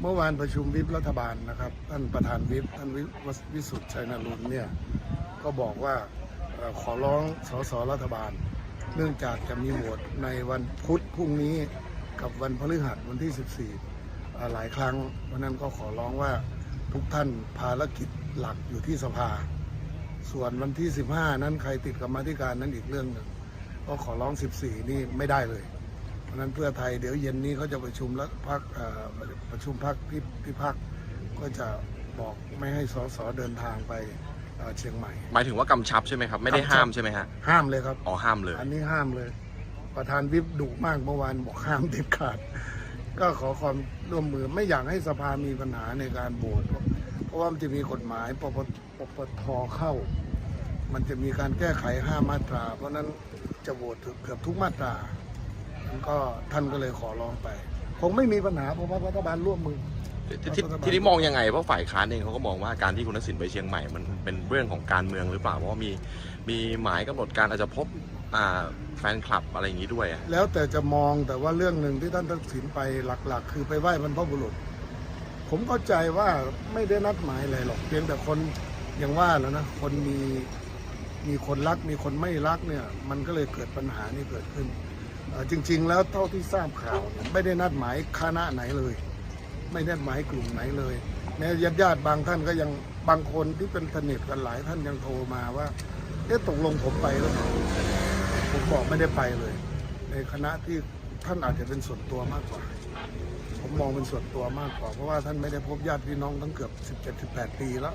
เมื่อวานประชุมวิปรัฐบาลนะครับ ท่านประธานวิปท่านวิวิสุทธิ์ชัยนรุนเนี่ยก็บอกว่าขอร้องสสรัฐบาล เนื่องจากจะมีโหวตในวันพุธพรุ่งนี้กับวันพฤหัสวันที่ 14เอ่หลายครั้งเพราะนั้นก็ขอร้องว่าทุกท่านภารกิจหลักอยู่ที่สภา ส่วนวันที่ 15 นั้นใครติดกรรมาธิการนั้นอีกเรื่องหนึ่งก็ขอร้อง 14 นี่ไม่ได้เลย นั้นเพื่อไทยเดี๋ยวเย็นนี้เขาจะประชุมแล้วพักประชุมพักที่ที่พักก็จะบอกไม่ให้สสเดินทางไปเอ่อเชียงใหม่ หมายถึงว่ากำชับใช่ไหมครับ ไม่ได้กำชับห้ามใช่ไหมฮะห้ามเลยครับอ๋อห้ามเลย อันนี้ห้ามเลย ประธานวิปดุมากเมื่อวานบอกห้ามเด็ดขาด ก็ขอความร่วมมือไม่อยากให้สภามีปัญหาในการโหวตเพราะว่ามันจะมีกฎหมายปปปปทเข้า มันจะมีการแก้ไขห้ามาตรา เพราะฉะนั้นจะโหวตเกือบทุกมาตรามัน ก็ท่านก็เลยขอร้องไป คงไม่มีปัญหาเพราะว่ารัฐบาลร่วมมือที่ที่ที่นี้มองยังไง เพราะฝ่ายค้านเองเขาก็มองว่าการที่คุณทักษิณไปเชียงใหม่มันเป็นเรื่องของการเมืองหรือเปล่าเพราะว่ามีมีหมายกำหนดการอาจจะพบอ่าแฟนคลับอะไรอย่างนี้ด้วยอะแล้วแต่จะมองแต่ว่าเรื่องหนึ่งที่ท่านทักษิณไปหลัก ๆ คือไปไหว้บรรพบุรุษ ผมเข้าใจว่าไม่ได้นัดหมายอะไรหรอกเพียงแต่คนอย่างว่าแล้วนะคนมีมีคนรักมีคนไม่รักเนี่ย มันก็เลยเกิดปัญหานี้เกิดขึ้นเอ่อ จริง ๆ แล้วเท่าที่ทราบข่าวไม่ได้นัดหมายคณะไหนเลย ไม่ได้นัดหมายกลุ่มไหนเลยแม้ญาติญาติๆบางท่านก็ยังบางคนที่เป็นสนิทกันหลายท่านยังโทรมาว่าเอ๊ะตกลงผมไปแล้วผมบอกไม่ได้ไปเลย ในคณะที่ท่านอาจจะเป็นส่วนตัวมากกว่า ผมมองเป็นส่วนตัวมากกว่า เพราะว่าท่านไม่ได้พบญาติพี่น้องตั้งเกือบ17 18 ปีแล้ว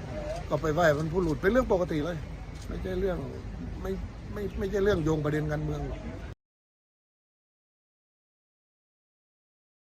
ก็ไปไหว้บรรพบุรุษเป็นเรื่องปกติเลย ไม่ใช่เรื่องไม่ไม่ไม่ใช่เรื่องโยงประเด็นการเมืองหรอก